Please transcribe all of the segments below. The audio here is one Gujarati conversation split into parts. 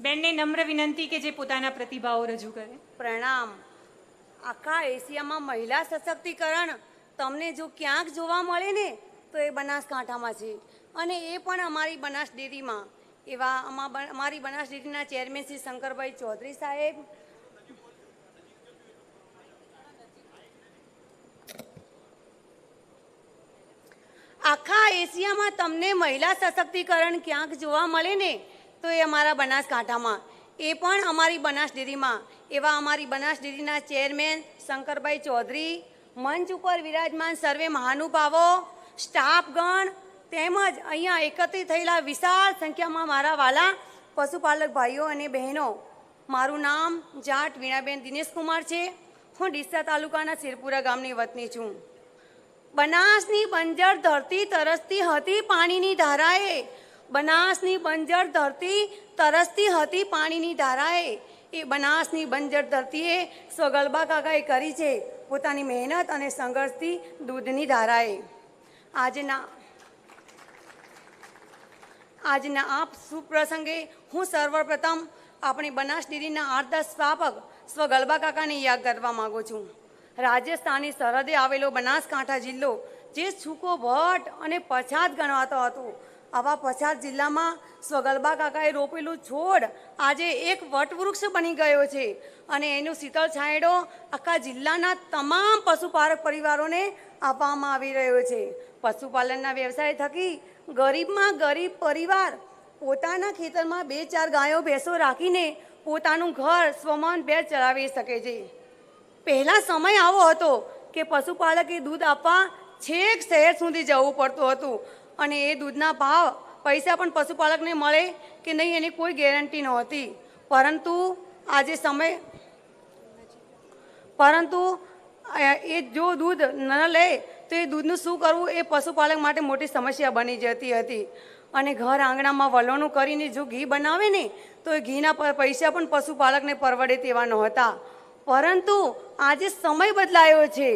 બેનને નમ્ર વિનંતી કે જે પોતાના પ્રતિભાવો રજૂ કરે. પ્રણામ. આખા એશિયામાં મહિલા સશક્તિકરણ તમને જો ક્યાંક જોવા મળે ને, તો એ બનાસકાંઠામાં છે. અને એ પણ અમારી બનાસ ડેરીમાં. એવા અમારી બનાસ ડેરીના ચેરમેન શ્રી શંકરભાઈ ચૌધરી સાહેબ. આખા એશિયામાં તમને મહિલા સશક્તિકરણ ક્યાંક જોવા મળે ને તો એ અમારા બનાસકાંઠામાં. એ પણ અમારી બનાસ ડેરીમાં એવા અમારી બનાસ ડેરીના ચેરમેન શંકરભાઈ ચૌધરી, મંચ ઉપર વિરાજમાન સર્વે મહાનુભાવો, સ્ટાફગણ તેમજ અહીંયા એકત્રિત થયેલા વિશાળ સંખ્યામાં મારા વાલા પશુપાલક ભાઈઓ અને બહેનો. મારું નામ જાટ વીણાબેન દિનેશકુમાર છે. હું ડીસા તાલુકાના શિરપુરા ગામની વતની છું. બનાસની બંજર ધરતી તરસતી હતી પાણીની ધારાએ બનાસની બંજર ધરતી તરસતી હતી પાણીની ધારાએ. એ બનાસની બંજર ધરતીએ સ્વગલબા કાકાએ કરી છે પોતાની મહેનત અને સંઘર્ષથી દૂધની ધારાએ. આજના આજના આ સુપ્રસંગે હું સર્વપ્રથમ આપણી બનાસ ડેરીના આઠ સ્થાપક સ્વગલબા કાકાને યાદ કરવા માગું છું. રાજસ્થાનની સરહદે આવેલો બનાસકાંઠા જિલ્લો, જે છૂકો ભટ્ટ અને પછાત ગણવાતો હતો. આવા પછાત જિલ્લામાં સ્વગલબા કાકાએ રોપેલું છોડ આજે એક વટવૃક્ષ બની ગયો છે. અને એનો શીતળ છાંયડો આખા જિલ્લાના તમામ પશુપાલક પરિવારોને આપવામાં આવી રહ્યો છે. પશુપાલનના વ્યવસાય થકી ગરીબમાં ગરીબ પરિવાર પોતાના ખેતરમાં બે ચાર ગાયો ભેંસો રાખીને પોતાનું ઘર સ્વમાન ભેર ચલાવી શકે છે. પહેલાં સમય આવો હતો કે પશુપાલકે દૂધ આપવા છેક શહેર સુધી જવું પડતું હતું. અને એ દૂધના ભાવ પૈસા પણ પશુપાલકને મળે કે નહીં એની કોઈ ગેરંટી નહોતી. પરંતુ આજે સમય પરંતુ એ જો દૂધ ન લે તો એ દૂધનું શું કરવું? એ પશુપાલક માટે મોટી સમસ્યા બની જતી હતી. અને ઘર આંગણામાં વલોણું કરીને જો ઘી બનાવે ને, તો એ ઘીના પૈસા પણ પશુપાલકને પરવડે તેવા નહોતા. પરંતુ આજે સમય બદલાયો છે.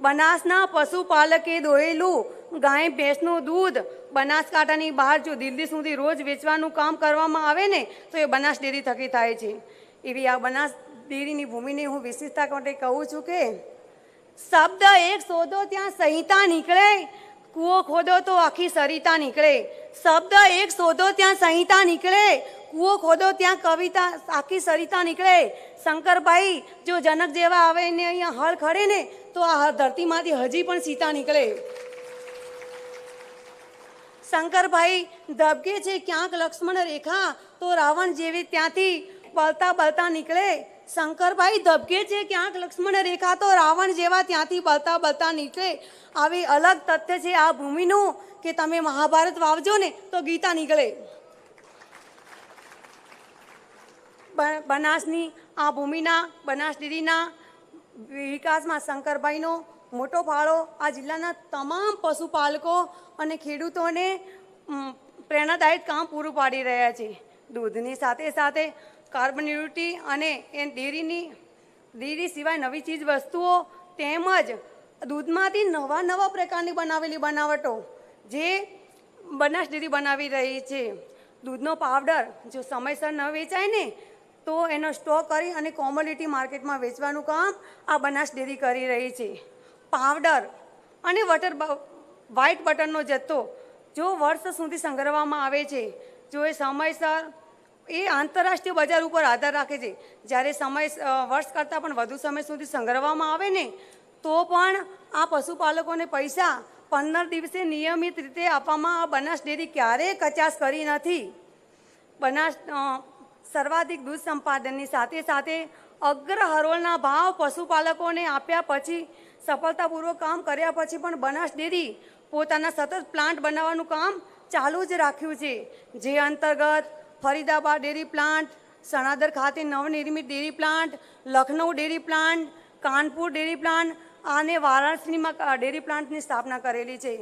બનાસના પશુપાલકે દોહેલું ગાય, ભેંસનું દૂધ, બનાસકાંઠાની બહાર જો દિલ્હી સુધી રોજ વેચવાનું કામ કરવામાં આવે ને, તો એ બનાસ ડેરી થકી થાય છે. એવી આ બનાસ ડેરીની ભૂમિની હું વિશેષતા માટે કહું છું કે, શબ્દ એક શોધો ત્યાં સંહિતા નીકળે, કૂવો ખોદો તો આખી સરિતા નીકળે. શબ્દ એક શોધો ત્યાં સંહિતા નીકળે, કૂવો ખોદો ત્યાં કવિતા આખી સરિતા નીકળે. શંકરભાઈ, જો જનક જેવા આવે ને અહીંયા હળ ખડે ને, તો આ ધરતીમાંથી હજી પણ સીતા નીકળે. શંકરભાઈ ધબકે છે ક્યાંક લક્ષ્મણ રેખા, તો રાવણ જેવી ત્યાંથી બળતા બળતા નીકળે. શંકરભાઈ ધબકે છે ક્યાંક લક્ષ્મણ રેખા, તો રાવણ જેવા ત્યાંથી બળતા બળતા નીકળે. આવી અલગ તથ્ય છે આ ભૂમિનું, કે તમે મહાભારત વાવજો ને, તો ગીતા નીકળે. બનાસની, આ ભૂમિના, બનાસ ડેરીના વિકાસમાં શંકરભાઈનો મોટો ફાળો આ જિલ્લાના તમામ પશુપાલકો અને ખેડૂતોને પ્રેરણાદાયક કામ પૂરું પાડી રહ્યા છે. દૂધની સાથે સાથે કાર્બન્યુટી અને એ ડેરીની, ડેરી સિવાય નવી ચીજ વસ્તુઓ તેમજ દૂધમાંથી નવા નવા પ્રકારની બનાવેલી બનાવટો જે બનાસ ડેરી બનાવી રહી છે. દૂધનો પાવડર જો સમયસર ન વેચાય ને, તો એનો સ્ટોક કરી અને કોમોડિટી માર્કેટમાં વેચવાનું કામ આ બનાસ ડેરી કરી રહી છે. પાવડર અને વટર વ્હાઇટ બટરનો જથ્થો જો વર્ષ સુધી સંગ્રહવામાં આવે છે, જો એ સમયસર એ આંતરરાષ્ટ્રીય બજાર ઉપર આધાર રાખે છે. જ્યારે સમય વર્ષ કરતાં પણ વધુ સમય સુધી સંગ્રહવામાં આવે ને, તો પણ આ પશુપાલકોને પૈસા પંદર દિવસે નિયમિત રીતે આપવામાં આ બનાસ ડેરી ક્યારેય કચાશ કરી નથી. બનાસ સર્વાધિક દૂધ સંપાદનની સાથે સાથે અગ્ર હરોળના ભાવ પશુપાલકોને આપ્યા પછી સફળતાપૂર્વક કામ કર્યા પછી પણ બનાસ ડેરી પોતાના સતત પ્લાન્ટ બનાવવાનું કામ ચાલુ જ રાખ્યું છે. જે અંતર્ગત ફરીદાબાદ ડેરી પ્લાન્ટ, સણાદર ખાતે નવનિર્મિત dairy plant Lucknow dairy plant, Kanpur dairy plant અને વારાણસીમાં ડેરી પ્લાન્ટની સ્થાપના કરેલી છે.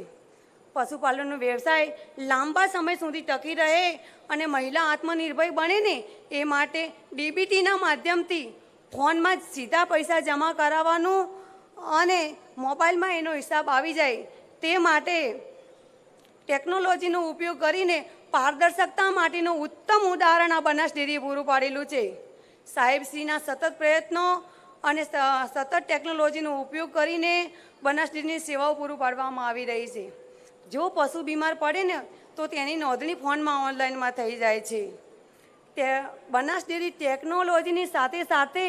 પશુપાલનનો વ્યવસાય લાંબા સમય સુધી ટકી રહે અને મહિલા આત્મનિર્ભર બને ને એ માટે ડીબીટીના માધ્યમથી ફોનમાં જ સીધા પૈસા જમા કરાવવાનું અને મોબાઈલમાં એનો હિસાબ આવી જાય તે માટે ટેકનોલોજીનો ઉપયોગ કરીને પારદર્શકતા માટેનું ઉત્તમ ઉદાહરણ આ બનાસ ડેરીએ પૂરું પાડેલું છે. સાહેબશ્રીના સતત પ્રયત્નો અને સતત ટેકનોલોજીનો ઉપયોગ કરીને બનાસ ડેરીની સેવાઓ પૂરું પાડવામાં આવી રહી છે. જો પશુ બીમાર પડે ને તો તેની નોંધણી ફોનમાં ઓનલાઈનમાં થઈ જાય છે. તે બનાસ ડેરી ટેકનોલોજીની સાથે સાથે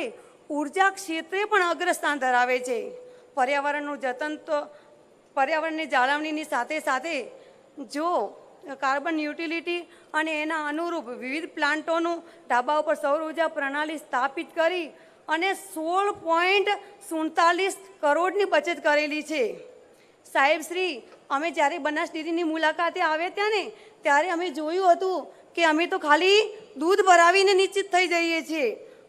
ઊર્જા ક્ષેત્રે પણ અગ્રસ્થાન ધરાવે છે. પર્યાવરણનું જતન તો, પર્યાવરણની જાળવણીની સાથે સાથે જો કાર્બન યુટિલિટી અને એના અનુરૂપ વિવિધ પ્લાન્ટોનું ઢાબા ઉપર સૌર ઊર્જા પ્રણાલી સ્થાપિત કરી અને સોળ પોઈન્ટ સુડતાલીસ કરોડની બચત કરેલી છે. સાહેબ શ્રી, અમે જ્યારે બનાસ ડેરીની મુલાકાતે આવ્યા ત્યાં ને, ત્યારે અમે જોયું હતું કે અમે તો ખાલી દૂધ ભરાવીને નિશ્ચિત થઈ જઈએ છીએ.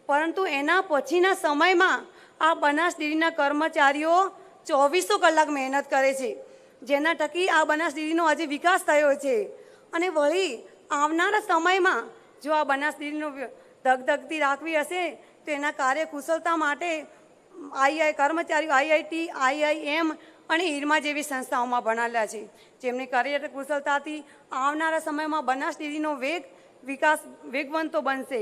પરંતુ એના પછીના સમયમાં આ બનાસ ડેરીના કર્મચારીઓ ચોવીસો કલાક મહેનત કરે છે, જેના ટકી આ બનાસ ડેરીનો આજે વિકાસ થયો છે. અને વળી આવનારા સમયમાં જો આ બનાસ ડેરીનો ધગધગતી રાખવી હશે, તો એના કાર્યકુશળતા માટે આઈઆઈ કર્મચારીઓ આઈઆઈટી આઈઆઈએમ અને ઈરમા જેવી સંસ્થાઓમાં ભણાવેલા છે. જેમની કાર્ય કુશળતાથી આવનારા સમયમાં બનાસ ડેરીનો વેગ વિકાસ, વેગવંતો બનશે.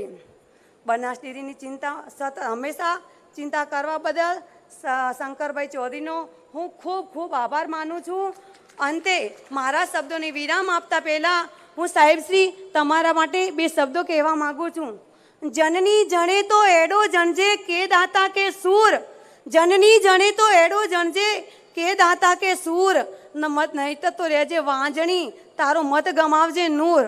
બનાસ ડેરીની ચિંતા સતત હંમેશા ચિંતા કરવા બદલ શંકરભાઈ ચૌધરીનો હું ખૂબ ખૂબ આભાર માનું છું. અંતે મારા શબ્દોને વિરામ આપતા પહેલાં હું સાહેબશ્રી તમારા માટે બે શબ્દો કહેવા માગું છું. જનની જણે તો એડો જણજે કે દાતા કે સૂર. જનની જણે તો એડો જણજે કે દાતા કે સૂર. ન મત, નહીં તો રહેજે વાંજણી. તારો મત ગમાવજે નૂર.